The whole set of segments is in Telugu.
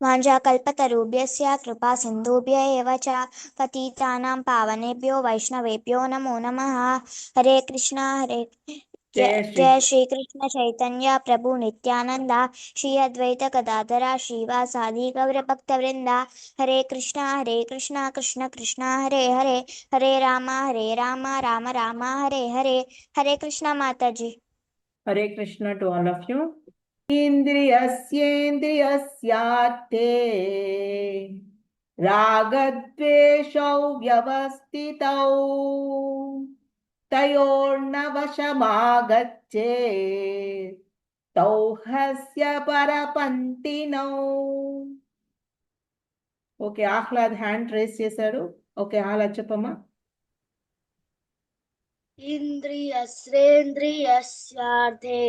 वाञ्छाकल्पतरुभ्यश्च कृपा सिन्धुभ्य एव च पतितानां पावनेभ्यो वैष्णवेभ्यो नमो नमः। हरे कृष्ण हरे जय जय श्री कृष्ण चैतन्य प्रभु नित्यानंद श्री अद्वैत गदाधरा श्रीवासादि गौर भक्तवृंद हरे कृष्ण हरे कृष्ण कृष्ण कृष्ण हरे हरे। हरे राम हरे राम राम राम हरे हरे। हरे कृष्ण माता जी हरे Krishna to all of you इन्द्रियस्येन्द्रियस्यार्थे रागद्वेषौ व्यवस्थितौ तयोर्न वशमागच्छेत् तौ हस्य పరపంతినౌ ఓకే ఆహ్లాద్ హ్యాండ్ రేస్ చేశాడు ఓకే ఆహ్లాద్ చెప్పమ్మా इन्द्रियस्रेन्द्रियस्यार्थे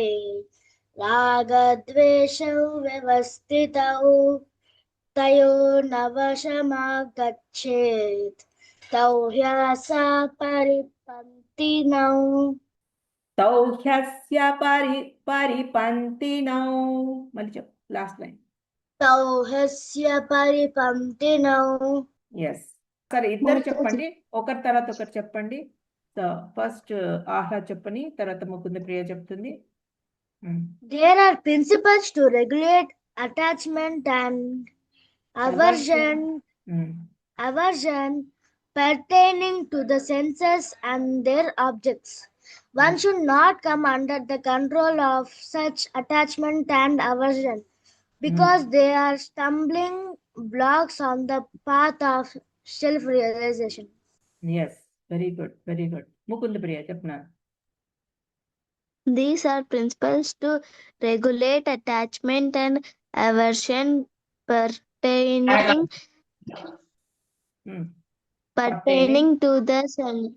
रागद्वेषौ व्यवस्थितौ तयो न वशमागच्छेत् तौ ह्यसा परिपन्तिनौ తౌ హ్యస్య పరి పరిపంతినౌ మళ్ళీ చెప్పు లాస్ట్ లైన్ तौ ह्यस्य परिपन्तिनौ ఎస్ సరే ఇద్దరు చెప్పండి ఒకరి తర్వాత ఒకరు చెప్పండి సో ఫస్ట్ ఆహ్లాద్ చెప్పని తర్వాత ముకుంద ప్రియ చెప్తుంది ఉమ్, Hmm. There are principles to regulate attachment and aversion, hmm. aversion pertaining to the senses and their objects. One hmm. should not come under the control of such attachment and aversion because mm. they are stumbling blocks on the path of self realization. Yes, very good, very good. Mukund Priya, these are principles to regulate attachment and aversion pertaining hmm. pertaining to the sen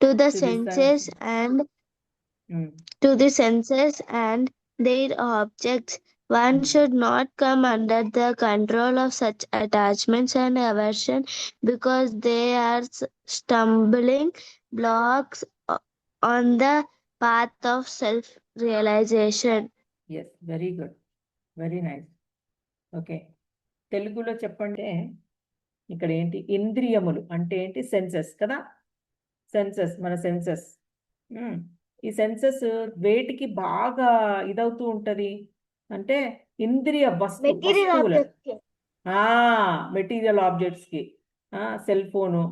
to the to senses the and hmm. to the senses and their objects. One should not come under the control of such attachments and aversion because they are stumbling blocks on the path of self realization. Yes very good very nice okay తెలుగులో చెప్పండి ఇక్కడ ఏంటి? ఇంద్రియములు అంటే ఏంటి? సెన్సెస్ కదా? సెన్సెస్ మన సెన్సెస్ ఈ సెన్సెస్ వేటికి బాగా ఇదవుతూ ఉంటది? అంటే ఇంద్రియ వస్తువుల. మెటీరియల్ ఆబ్జెక్ట్స్కి. సెల్ ఫోను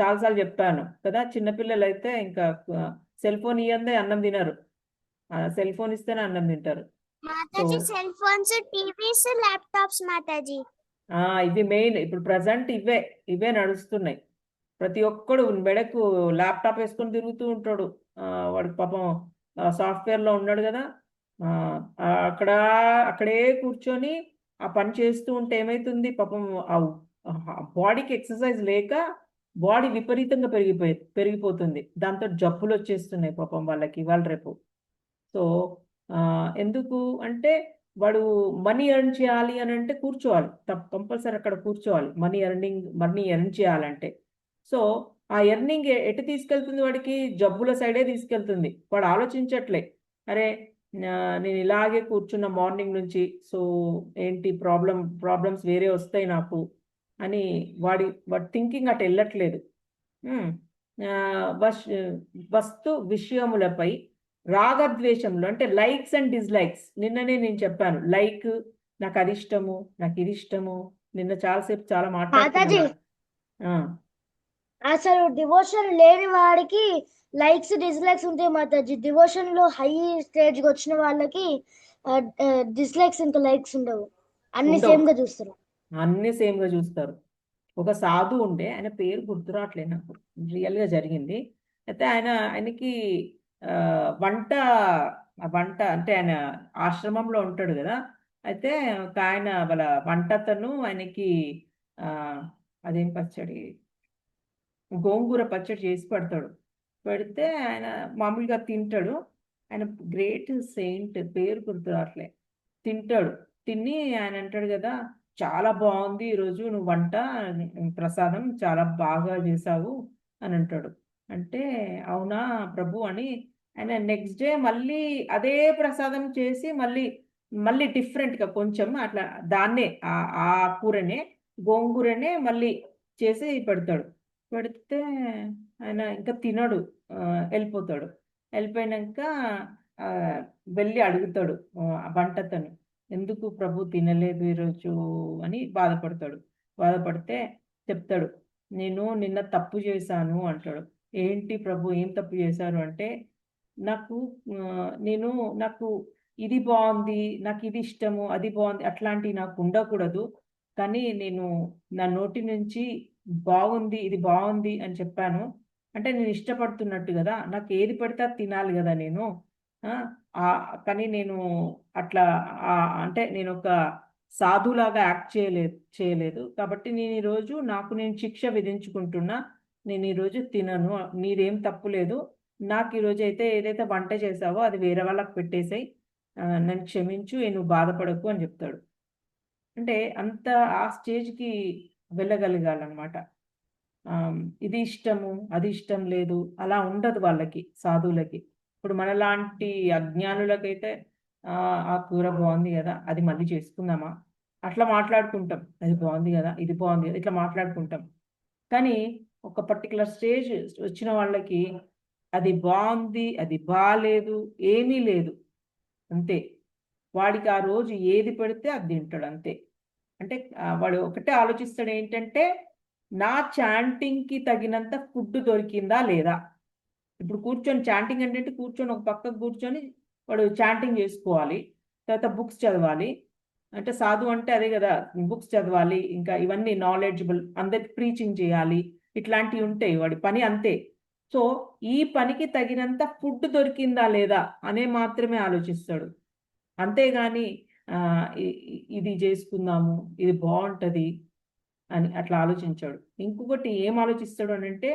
చాలాసార్లు చెప్పాను కదా? చిన్నపిల్లలు అయితే ఇంకా సెల్ ఫోన్ ఇయ్యందే అన్నం తినరు. సెల్ ఫోన్ ఇస్తేనే అన్నం తింటారు. మాతాజీ So- cell phones TVs laptops Mataji. ఆ ఇవి మెయిన్ ఇప్పుడు ప్రజెంట్ ఇవే ఇవే నడుస్తున్నాయి. ప్రతి ఒక్కడు మెడకు ల్యాప్టాప్ వేసుకొని తిరుగుతూ ఉంటాడు. ఆ, వాడికి పాపం సాఫ్ట్వేర్లో ఉన్నాడు కదా. అక్కడ అక్కడే కూర్చొని ఆ పని చేస్తూ ఉంటే ఏమైతుంది? పాపం బాడీకి ఎక్సర్సైజ్ లేక బాడీ విపరీతంగా పెరిగిపోయి పెరిగిపోతుంది. దాంతో జబ్బులు వచ్చేస్తున్నాయి పాపం వాళ్ళకి వాళ్ళ రేపు. సో ఎందుకు అంటే వాడు మనీ ఎర్న్ చేయాలి అని అంటే కూర్చోవాలి. కంపల్సరీ అక్కడ కూర్చోవాలి. మనీ ఎర్నింగ్ మనీ ఎర్న్ చేయాలంటే. సో ఆ ఎర్నింగ్ ఎటు తీసుకెళ్తుంది వాడికి? జబ్బుల సైడే తీసుకెళ్తుంది. వాడు ఆలోచించట్లే. అరే నేను ఇలాగే కూర్చున్న మార్నింగ్ నుంచి సో ఏంటి ప్రాబ్లం ప్రాబ్లమ్స్ వేరే వస్తాయి నాకు. అని వాడి వాడి థింకింగ్ అటు వెళ్ళట్లేదు. వస్తు విషయములపై రాగద్వేషములు అంటే లైక్స్ అండ్ డిస్లైక్స్ నిన్ననే నేను చెప్పాను లైక్ నాకు అది ఇష్టము నాకు ఇది ఇష్టము. నిన్న చాలాసేపు చాలా మాట్లాడుకున్నాను. ఆ, అసలు డివోషన్ లేని వాడికి లైక్స్ డిస్లైక్స్ ఉంటాయి మాతాజీ. డివోషన్లో హై స్టేజ్కి వచ్చిన వాళ్ళకి డిస్లైక్స్ ఇంకా లైక్స్ ఉండవు. అన్ని. సేమ్గా చూస్తారు. అన్ని సేమ్గా చూస్తారు. ఒక సాధు ఉండే ఆయన పేరు గుర్తు రావట్లేదు నాకు. రియల్గా జరిగింది. అయితే ఆయన ఆయనకి వంట వంట అంటే ఆయన ఆశ్రమంలో ఉంటాడు కదా. అయితే ఒక ఆయన వాళ్ళ వంటతను ఆయనకి అదేం పచ్చడి? గోంగూర పచ్చడి చేసి పెడతాడు. పెడితే ఆయన మామూలుగా తింటాడు. ఆయన గ్రేట్ సెయింట్ పేరు గుర్తు రావట్లే. తింటాడు. తిని ఆయన అంటాడు కదా చాలా బాగుంది ఈరోజు నువ్వు వంట ప్రసాదం చాలా బాగా చేసావు అని అంటాడు. అంటే అవునా ప్రభు అని. ఆయన నెక్స్ట్ డే మళ్ళీ అదే ప్రసాదం చేసి మళ్ళీ మళ్ళీ డిఫరెంట్గా కొంచెం అట్లా దాన్నే ఆ కూరనే గోంగూరనే మళ్ళీ చేసి పెడతాడు. పెడితే ఆయన ఇంకా తినడు వెళ్ళిపోతాడు. వెళ్ళిపోయినాక వెళ్ళి అడుగుతాడు ఆ, వంటతను ఎందుకు ప్రభు తినలేదు ఈరోజు అని బాధపడతాడు. బాధపడితే చెప్తాడు నేను నిన్న తప్పు చేశాను అంటాడు. ఏంటి ప్రభు ఏం తప్పు చేశారు అంటే నాకు నేను నాకు ఇది బాగుంది నాకు ఇది ఇష్టము అది బాగుంది అట్లాంటివి నాకు ఉండకూడదు. కానీ నేను నా నోటి నుంచి బాగుంది ఇది బాగుంది అని చెప్పాను. అంటే నేను ఇష్టపడుతున్నట్టు కదా నాకు ఏది పడితే అది తినాలి కదా నేను. కానీ నేను అట్లా అంటే నేను ఒక సాధులాగా యాక్ట్ చేయలేదు చేయలేదు. కాబట్టి నేను ఈరోజు నాకు నేను శిక్ష విధించుకుంటున్నా నేను ఈరోజు తినను నీదేం తప్పు లేదు. నాకు ఈరోజు అయితే ఏదైతే వంట చేసావో అది వేరే వాళ్ళకి పెట్టేసాయి. నన్ను క్షమించు నేను నువ్వు బాధపడకు అని చెప్తాడు. అంటే అంత ఆ స్టేజ్కి వెళ్ళగలగాలన్నమాట. ఇది ఇష్టము అది ఇష్టం లేదు అలా ఉండదు వాళ్ళకి సాధువులకి. ఇప్పుడు మనలాంటి అజ్ఞానులకైతే ఆ కూర బాగుంది కదా అది మళ్ళీ చేసుకుందామా? అట్లా మాట్లాడుకుంటాం. అది బాగుంది కదా ఇది బాగుంది కదా ఇట్లా మాట్లాడుకుంటాం. కానీ ఒక పర్టికులర్ స్టేజ్ వచ్చిన వాళ్ళకి అది బాగుంది అది బాగాలేదు ఏమీ లేదు. అంతే. వాడికి ఆ రోజు ఏది పెడితే అది తింటాడు అంతే. అంటే వాడు ఒకటే ఆలోచిస్తాడు ఏంటంటే నా చాంటింగ్కి తగినంత ఫుడ్ దొరికిందా లేదా? ఇప్పుడు కూర్చొని చాంటింగ్ అంటే కూర్చొని ఒక పక్కకు కూర్చొని వాడు చాంటింగ్ చేసుకోవాలి. తర్వాత బుక్స్ చదవాలి. అంటే సాధు అంటే అదే కదా బుక్స్ చదవాలి ఇంకా ఇవన్నీ నాలెడ్జబుల్ అందరికి ప్రీచింగ్ చేయాలి ఇట్లాంటివి ఉంటాయి. వాడి పని అంతే. సో ఈ పనికి తగినంత ఫుడ్ దొరికిందా లేదా అనే మాత్రమే ఆలోచిస్తాడు. అంతేగాని ఇది చేసుకుందాము ఇది బాగుంటుంది అని అట్లా ఆలోచించాడు. ఇంకొకటి ఏం ఆలోచిస్తాడు అని అంటే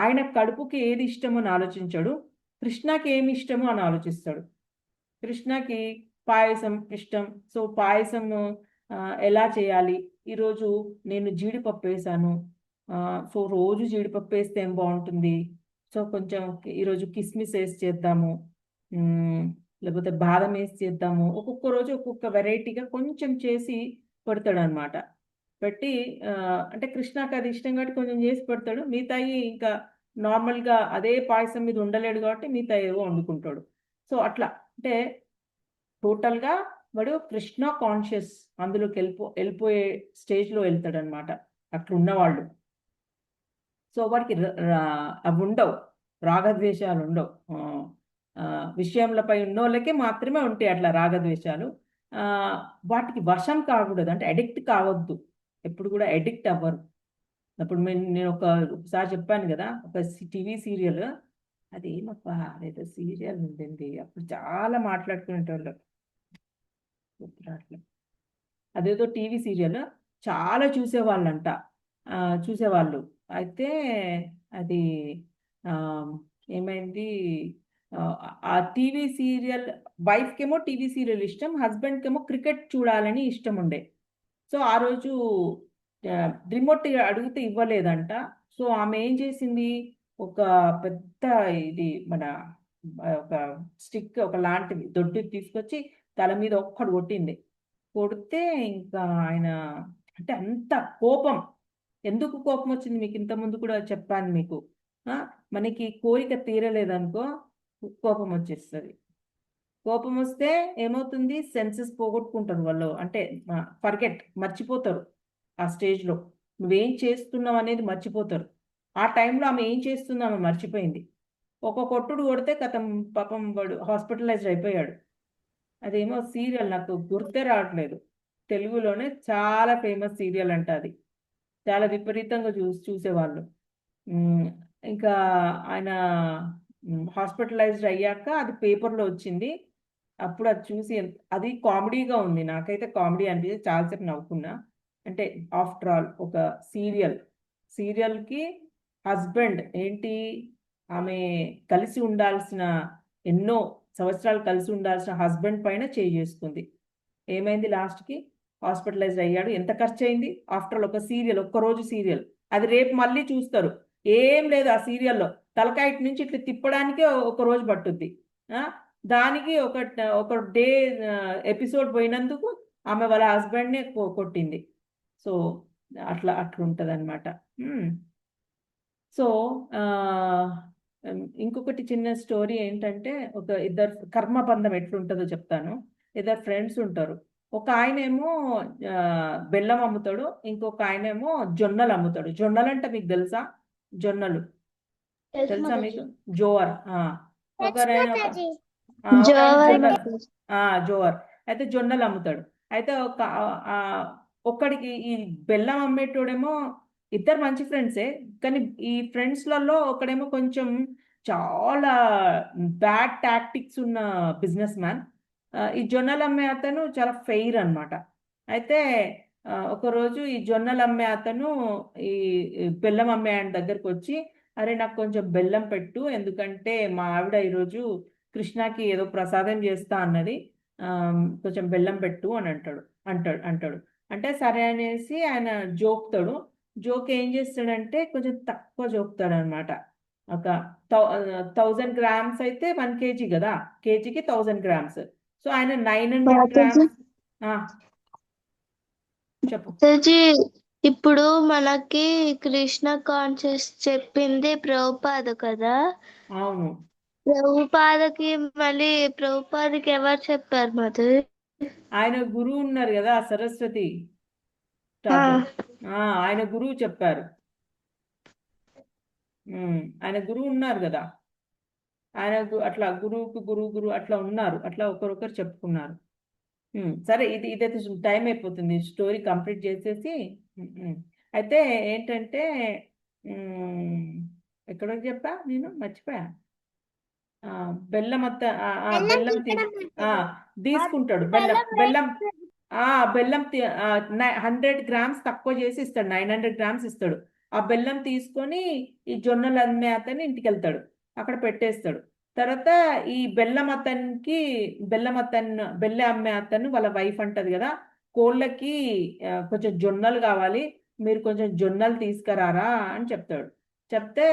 ఆయన కడుపుకి ఏది ఇష్టమో అని ఆలోచించాడు. కృష్ణకి ఏమి ఇష్టమో అని ఆలోచిస్తాడు. కృష్ణకి పాయసం ఇష్టం. సో పాయసం ఎలా చేయాలి? ఈరోజు నేను జీడిపప్పు వేసాను. సో రోజు జీడిపప్పు వేస్తే ఏం బాగుంటుంది? సో కొంచెం ఈరోజు కిస్మిస్ వేసి చేద్దాము. లేకపోతే బాదం వేసి చేద్దాము. ఒక్కొక్క రోజు ఒక్కొక్క వెరైటీగా కొంచెం చేసి పెడతాడు అనమాట పెట్టి అంటే కృష్ణకి అది ఇష్టం కాబట్టి కొంచెం చేసి పెడతాడు. మిగతాయి ఇంకా నార్మల్గా అదే పాయసం మీద ఉండలేడు కాబట్టి మిగతా ఏవో వండుకుంటాడు. సో అట్లా. అంటే టోటల్గా వాడు కృష్ణ కాన్షియస్ అందులోకి వెళ్ళిపో వెళ్ళిపోయే స్టేజ్లో వెళ్తాడు అనమాట అట్లా ఉన్నవాళ్ళు. సో వాడికి అవి ఉండవు. రాగద్వేషాలు ఉండవు. ఆ, ఆ, విషయంలపై ఉన్నోళ్ళకే మాత్రమే ఉంటాయి అట్లా రాగద్వేషాలు. వాటికి వశం కాకూడదు. అంటే అడిక్ట్ కావద్దు. ఎప్పుడు కూడా అడిక్ట్ అవ్వరు. అప్పుడు నేను నేను ఒక ఒకసారి చెప్పాను కదా ఒక టీవీ సీరియల్ అది ఏమప్పా అదేదో సీరియల్ ఉండింది అప్పుడు చాలా మాట్లాడుకునేటోళ్ళు. అదేదో టీవీ సీరియల్ చాలా చూసేవాళ్ళంట. చూసేవాళ్ళు. అయితే అది ఏమైంది? ఆ, టీవీ సీరియల్ వైఫ్కేమో ఏమో టీవీ సీరియల్ ఇష్టం హస్బెండ్కేమో క్రికెట్ చూడాలని ఇష్టం ఉండే. సో ఆ రోజు రిమోట్ అడిగితే ఇవ్వలేదంట. సో ఆమె ఏం చేసింది? ఒక పెద్ద ఇది మన ఒక స్టిక్ ఒక లాంటిది దొడ్డు తీసుకొచ్చి తల మీద ఒక్కడు కొట్టింది. కొడితే ఇంకా ఆయన అంటే అంత కోపం. ఎందుకు కోపం వచ్చింది? మీకు ఇంత ముందు కూడా చెప్పాను మీకు. మనకి కోరిక తీరలేదనుకో కోపం వచ్చేస్తుంది. కోపం వస్తే ఏమవుతుంది? సెన్సెస్ పోగొట్టుకుంటారు వాళ్ళు. అంటే ఫర్గెట్ మర్చిపోతారు. ఆ స్టేజ్లో నువ్వేం చేస్తున్నావు అనేది మర్చిపోతారు. ఆ టైంలో ఆమె ఏం చేస్తుందో ఆమె మర్చిపోయింది. ఒక కొట్టుడు కొడితే కథం పాపం వాడు హాస్పిటలైజ్డ్ అయిపోయాడు. అదేమో సీరియల్ నాకు గుర్తే రావట్లేదు. తెలుగులోనే చాలా ఫేమస్ సీరియల్ అంట అది. చాలా విపరీతంగా చూసి చూసేవాళ్ళు. ఇంకా ఆయన హాస్పిటలైజ్డ్ అయ్యాక అది పేపర్లో వచ్చింది. అప్పుడు అది చూసి అది కామెడీగా ఉంది. నాకైతే కామెడీ అనిపించి చాలాసేపు నవ్వుకున్నా. అంటే ఆఫ్టర్ ఆల్ ఒక సీరియల్ సీరియల్కి హస్బెండ్ ఏంటి? ఆమె కలిసి ఉండాల్సిన ఎన్నో సంవత్సరాలు కలిసి ఉండాల్సిన హస్బెండ్ పైన చేసుకుంది ఏమైంది లాస్ట్కి? హాస్పిటలైజ్ అయ్యాడు. ఎంత ఖర్చు అయింది ఆఫ్టర్ ఆల్ ఒక సీరియల్ ఒక్క రోజు సీరియల్. అది రేపు మళ్ళీ చూస్తారు. ఏం లేదు ఆ సీరియల్లో. తలకాయ ఇటు నుంచి ఇట్లా తిప్పడానికే ఒక రోజు పట్టుద్ది. దానికి ఒక ఒక డే ఎపిసోడ్ పోయినందుకు ఆమె వాళ్ళ హస్బెండ్ని కొట్టింది. సో అట్లా అట్లా ఉంటుంది అనమాట సో ఇంకొకటి చిన్న స్టోరీ ఏంటంటే ఒక ఇద్దరు కర్మబంధం ఎట్లుంటుందో చెప్తాను. ఇద్దరు ఫ్రెండ్స్ ఉంటారు. ఒక ఆయనేమో ఆ, బెల్లం అమ్ముతాడు. ఇంకొక ఆయనేమో జొన్నలు అమ్ముతాడు. జొన్నలు అంటే మీకు తెలుసా? జొన్నలు. తెలుసా మీకు? జోవర్. ఆ. ఒకరైన ఆయన జోవర్. జొన్నలు ఆ జోవర్. అయితే జొన్నలు అమ్ముతాడు. అయితే ఒక ఒక్కడికి ఈ బెల్లం అమ్మేటోడేమో ఇద్దరు మంచి ఫ్రెండ్సే. కానీ ఈ ఫ్రెండ్స్లలో ఒకడేమో కొంచెం చాలా బ్యాడ్ టాక్టిక్స్ ఉన్న బిజినెస్ మ్యాన్. ఈ జొన్నలు అమ్మే అతను చాలా ఫెయిర్ అన్నమాట. అయితే ఒకరోజు ఈ జొన్నలు అమ్మే అతను ఈ ఈ బెల్లం అమ్మే ఆయన దగ్గరకు వచ్చి అరే నాకు కొంచెం బెల్లం పెట్టు. ఎందుకంటే మా ఆవిడ ఈరోజు కృష్ణకి ఏదో ప్రసాదం చేస్తా అన్నది ఆ, కొంచెం బెల్లం పెట్టు అని అంటాడు అంటాడు అంటాడు. అంటే సరే అనేసి ఆయన జోక్తాడు. జోక్ ఏం చేస్తాడంటే కొంచెం తక్కువ జోక్తాడు అనమాట ఒక థౌజండ్ గ్రామ్స్ అయితే వన్ కేజీ కదా కేజీకి థౌజండ్ గ్రామ్స్. సో ఆయన నైన్ హండ్రెడ్. గ్రామ్స్ చెప్పు. ఇప్పుడు మనకి కృష్ణ కాన్షియస్ చెప్పింది ప్రభుపాద కదా. అవును. ప్రభుపాదకి మళ్ళీ ప్రభుపాదకి ఎవరు చెప్పారు మాతాజీ ఆయన గురువు ఉన్నారు కదా సరస్వతి ఆయన గురువు చెప్పారు. ఆయన గురువు ఉన్నారు కదా. ఆయన అట్లా గురువుకు గురువు గురువు అట్లా ఉన్నారు. అట్లా ఒకరొకరు చెప్పుకున్నారు. సరే ఇది ఇదైతే టైం అయిపోతుంది. స్టోరీ కంప్లీట్ చేసేసి. అయితే ఏంటంటే ఎక్కడో చెప్పా నేను? మర్చిపోయా. బెల్లం అత్త బెల్లం తీసుకుంటాడు. బెల్లం బెల్లం ఆ బెల్లం హండ్రెడ్ గ్రామ్స్ తక్కువ చేసి ఇస్తాడు. నైన్ హండ్రెడ్ గ్రామ్స్ ఇస్తాడు. ఆ బెల్లం తీసుకొని ఈ జొన్నలు అమ్మే అతను ఇంటికి వెళ్తాడు అక్కడ పెట్టేస్తాడు. తర్వాత ఈ బెల్లం అతనికి బెల్లం అతను బెల్లం అమ్మే అతను వాళ్ళ వైఫ్ అంటది కదా కోళ్ళకి కొంచెం జొన్నలు కావాలి. మీరు కొంచెం జొన్నలు తీసుకురారా అని చెప్తాడు. చెప్తే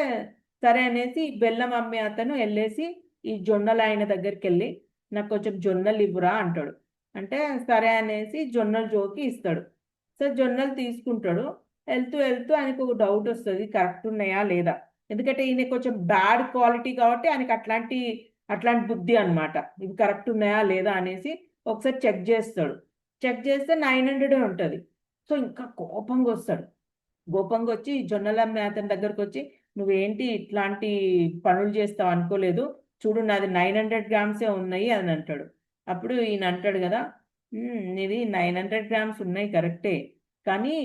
సరే అనేసి బెల్లం అమ్మే అతను వెళ్ళేసి ఈ జొన్నలు ఆయన దగ్గరికి వెళ్ళి నాకు కొంచెం జొన్నలు ఇవ్వరా అంటాడు. అంటే సరే అనేసి జొన్నలు జోకి ఇస్తాడు. సో జొన్నలు తీసుకుంటాడు. వెళ్తూ వెళ్తూ ఆయనకు ఒక డౌట్ వస్తుంది కరెక్ట్ ఉన్నాయా లేదా? ఎందుకంటే ఈయన కొంచెం బ్యాడ్ క్వాలిటీ కాబట్టి ఆయనకి అట్లాంటి అట్లాంటి బుద్ధి అనమాట ఇవి కరెక్ట్ ఉన్నాయా లేదా? అనేసి ఒకసారి చెక్ చేస్తాడు. చెక్ చేస్తే నైన్ హండ్రెడ్ ఉంటుంది. సో ఇంకా కోపంగా వస్తాడు. కోపంగా వచ్చి జొన్నల అతని దగ్గరకు వచ్చి నువ్వేంటి ఇట్లాంటి పనులు చేస్తావు అనుకోలేదు? చూడు నాది నైన్ హండ్రెడ్ గ్రామ్సే ఉన్నాయి అని అంటాడు. అప్పుడు ఈయన అంటాడు కదా ఇది నైన్ హండ్రెడ్ గ్రామ్స్ ఉన్నాయి కరెక్టే కానీ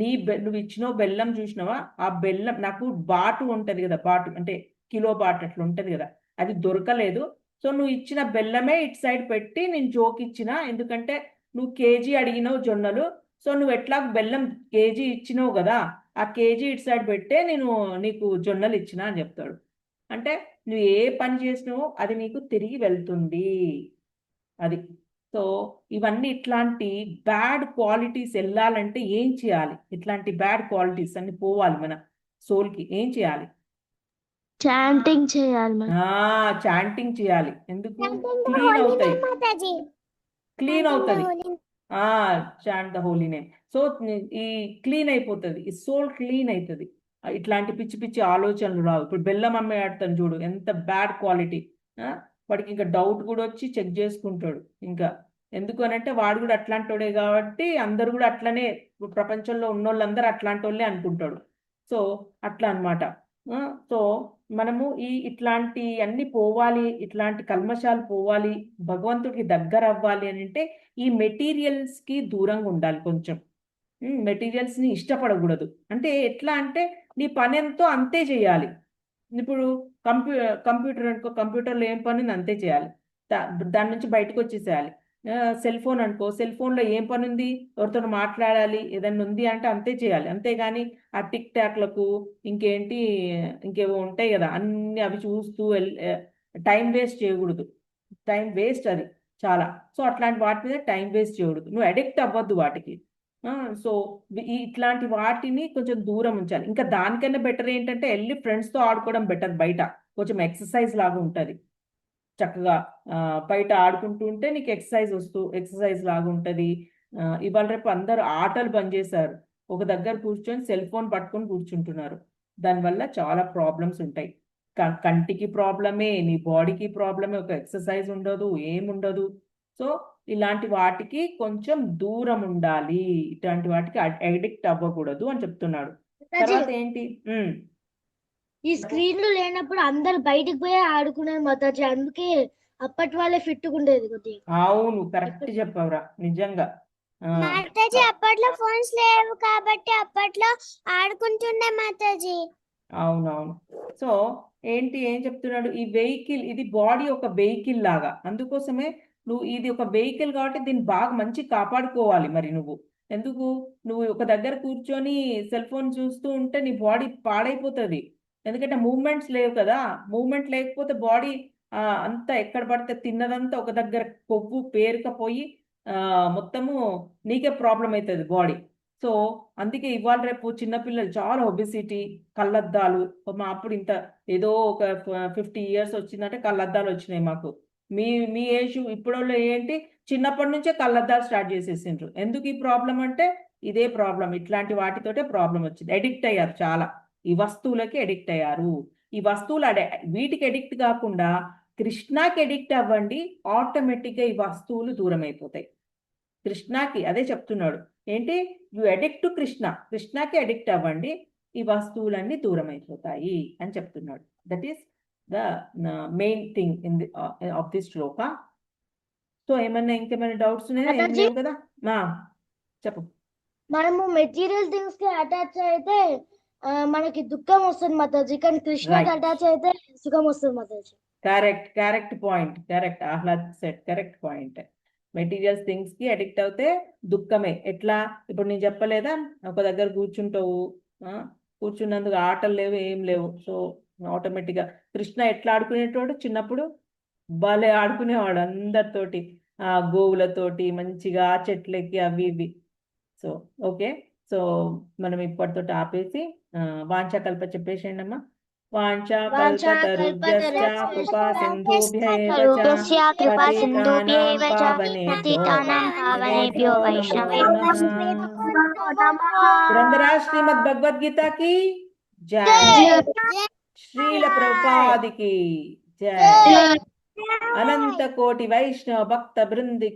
నీ బె నువ్వు ఇచ్చిన బెల్లం చూసినావా? ఆ బెల్లం నాకు బాటు ఉంటుంది కదా బాటు అంటే కిలో బాటు అట్లా ఉంటుంది కదా అది దొరకలేదు. సో నువ్వు ఇచ్చిన బెల్లమే ఇటు సైడ్ పెట్టి నేను జోక్ ఇచ్చిన ఎందుకంటే నువ్వు కేజీ అడిగినావు జొన్నలు. సో నువ్వు ఎట్లా బెల్లం కేజీ ఇచ్చినావు కదా ఆ కేజీ ఇటు సైడ్ పెట్టే నేను నీకు జొన్నలు ఇచ్చిన అని చెప్తాడు. అంటే నువ్వు ఏ పని చేసినావో అది నీకు తిరిగి వెళ్తుంది. అది. సో ఇవన్నీ ఇట్లాంటి బ్యాడ్ క్వాలిటీస్ వెళ్ళాలంటే ఏం చేయాలి? ఇట్లాంటి బ్యాడ్ క్వాలిటీస్ అన్ని పోవాలి మన సోల్కి ఏం చేయాలి? చాంటింగ్ చేయాలి చాంటింగ్ చేయాలి. ఎందుకు? క్లీన్ అవుతాయి. క్లీన్ అవుతుంది. ఆ chant the holy name so ఈ క్లీన్ అయిపోతుంది. ఈ సోల్ క్లీన్ అవుతుంది ఇట్లాంటి పిచ్చి పిచ్చి ఆలోచనలు రావు. ఇప్పుడు బెల్లం అమ్మే ఆడతాను చూడు ఎంత బ్యాడ్ క్వాలిటీ వాడికి ఇంకా డౌట్ కూడా వచ్చి చెక్ చేసుకుంటాడు. ఇంకా ఎందుకు అని అంటే వాడు కూడా అట్లాంటోడే కాబట్టి అందరు కూడా అట్లనే ఇప్పుడు ప్రపంచంలో ఉన్న వాళ్ళందరూ అట్లాంటి వాళ్ళే అనుకుంటాడు. సో అట్లా అన్నమాట. సో మనము ఈ ఇట్లాంటి అన్ని పోవాలి ఇట్లాంటి కల్మషాలు పోవాలి భగవంతుడికి దగ్గర అవ్వాలి అని అంటే ఈ మెటీరియల్స్కి దూరంగా ఉండాలి కొంచెం. మెటీరియల్స్ని ఇష్టపడకూడదు. అంటే ఎట్లా అంటే నీ పని ఎంతో అంతే చేయాలి. ఇప్పుడు కంప్యూ కంప్యూటర్ అనుకో కంప్యూటర్లో ఏం పని ఉంది అంతే చేయాలి. దా- దాని నుంచి బయటకు వచ్చేసేయాలి. సెల్ ఫోన్ అనుకో సెల్ ఫోన్లో ఏం పని ఉంది ఎవరితో మాట్లాడాలి ఏదైనా ఉంది అంటే అంతే చేయాలి. అంతేగాని ఆ టిక్ టాక్లకు ఇంకేంటి ఇంకేవో ఉంటాయి కదా అన్ని అవి చూస్తూ టైం వేస్ట్ చేయకూడదు. టైం వేస్ట్ అది చాలా. సో అట్లాంటి వాటి మీద టైం వేస్ట్ చేయకూడదు. నువ్వు అడిక్ట్ అవ్వద్దు వాటికి. సో ఇట్లాంటి వాటిని కొంచెం దూరం ఉంచాలి. ఇంకా దానికన్నా బెటర్ ఏంటంటే వెళ్ళి ఫ్రెండ్స్తో ఆడుకోవడం బెటర్ బయట. కొంచెం ఎక్సర్సైజ్ లాగా ఉంటుంది. చక్కగా బయట ఆడుకుంటూ ఉంటే నీకు ఎక్సర్సైజ్ వస్తూ ఎక్సర్సైజ్ లాగా ఉంటుంది. ఇవాళ రేపు అందరూ ఆటలు బంద్ చేశారు. ఒక దగ్గర కూర్చొని సెల్ ఫోన్ పట్టుకొని కూర్చుంటున్నారు. దానివల్ల చాలా ప్రాబ్లమ్స్ ఉంటాయి. క- కంటికి ప్రాబ్లమే నీ బాడీకి ప్రాబ్లమే ఒక ఎక్సర్సైజ్ ఉండదు ఏముండదు సో ఇలాంటి వాటికి కొంచెం దూరం ఉండాలి. ఇట్లాంటి వాటికి అడిక్ట్ అవ్వకూడదు అని చెప్తున్నాడు. తర్వాత ఏంటి? ఈ స్క్రీన్లు లేనప్పుడు అందరు బయటికి పోయి ఆడుకునేది మాతాజీ. అందుకే అప్పటి వాళ్ళే ఫిట్ ఉండేది కొద్దిగా. అవును కరెక్ట్ చెప్పావురా. నిజంగా. మాతాజీ అప్పట్లో ఫోన్స్ లేవు కాబట్టి అప్పట్లో ఆడుకుంటుండే మాతాజీ. అవునవును. సో ఏంటి ఏం చెప్తున్నాడు? ఈ వెహికల్ ఇది బాడీ ఒక వెహికల్ లాగా. అందుకోసమే నువ్వు ఇది ఒక వెహికల్ కాబట్టి దీన్ని బాగా మంచి కాపాడుకోవాలి మరి నువ్వు. ఎందుకు? నువ్వు ఒక దగ్గర కూర్చొని సెల్ ఫోన్ చూస్తూ ఉంటే నీ బాడీ పాడైపోతుంది. ఎందుకంటే మూమెంట్స్ లేవు కదా. మూమెంట్ లేకపోతే బాడీ అంతా ఎక్కడ పడితే తిన్నదంతా ఒక దగ్గర కొవ్వు పేరుకపోయి మొత్తము నీకే ప్రాబ్లం అవుతుంది బాడీ సో అందుకే ఇవాళ రేపు చిన్నపిల్లలు చాలా ఒబిసిటీ కళ్ళద్దాలు. మా అప్పుడు ఇంత ఏదో ఒక ఫిఫ్టీ ఇయర్స్ వచ్చిందంటే కళ్ళద్దాలు వచ్చినాయి మాకు. మీ మీ ఏజ్ ఇప్పుడు ఏంటి? చిన్నప్పటి నుంచే కళ్ళద్దాలు స్టార్ట్ చేసేసిండ్రు. ఎందుకు ఈ ప్రాబ్లం అంటే ఇదే ప్రాబ్లం. ఇట్లాంటి వాటితోటే ప్రాబ్లం వచ్చింది. అడిక్ట్ అయ్యారు చాలా. ఈ వస్తువులకి అడిక్ట్ అయ్యారు. ఈ వస్తువులు అడే వీటికి అడిక్ట్ కాకుండా కృష్ణాకి అడిక్ట్ అవ్వండి ఆటోమేటిక్గా ఈ వస్తువులు దూరం అయిపోతాయి కృష్ణాకి అదే చెప్తున్నాడు. ఏంటి? యు అడిక్ట్ టు కృష్ణ కృష్ణాకి అడిక్ట్ అవ్వండి ఈ వస్తువులన్నీ దూరం అయిపోతాయి అని చెప్తున్నాడు. That is the main thing in the of this shloka so ఏమన్నా ఇంకేమైనా డౌట్స్ ఉన్నాయా? ఏం మాతాజీ? లేవు కదా? మా చెప్పు. మనము మెటీరియల్ థింగ్స్కి అటాచ్ అయితే మనకి దుఃఖం వస్తుంది మాతాజీ. కానీ కృష్ణకి. అటాచ్ అయితే సుఖం వస్తుంది Mataji. Correct correct point correct Ahlad set correct point materials థింగ్స్కి addict అవుతే దుఃఖమే. ఎట్లా? ఇప్పుడు నేను చెప్పలేదా? ఒక దగ్గర కూర్చుంటావు కూర్చున్నందుకు ఆటలు లేవు ఏం లేవు. సో ఆటోమేటిక్గా కృష్ణ ఎట్లా ఆడుకునేటోడు చిన్నప్పుడు భలే ఆడుకునేవాడు అందరితోటి ఆ గోవులతోటి మంచిగా ఆ చెట్లకి అవి ఇవి సో ఓకే సో మనం ఇప్పటితో ఆపేసి ఆ, వాంఛాకల్ప చెప్పేసేయండి అమ్మా శ్రీమద్ భగవద్గీత కి జయ శ్రీల ప్రభుపాదికి జయ అనంత కోటి వైష్ణవ భక్త బృందికి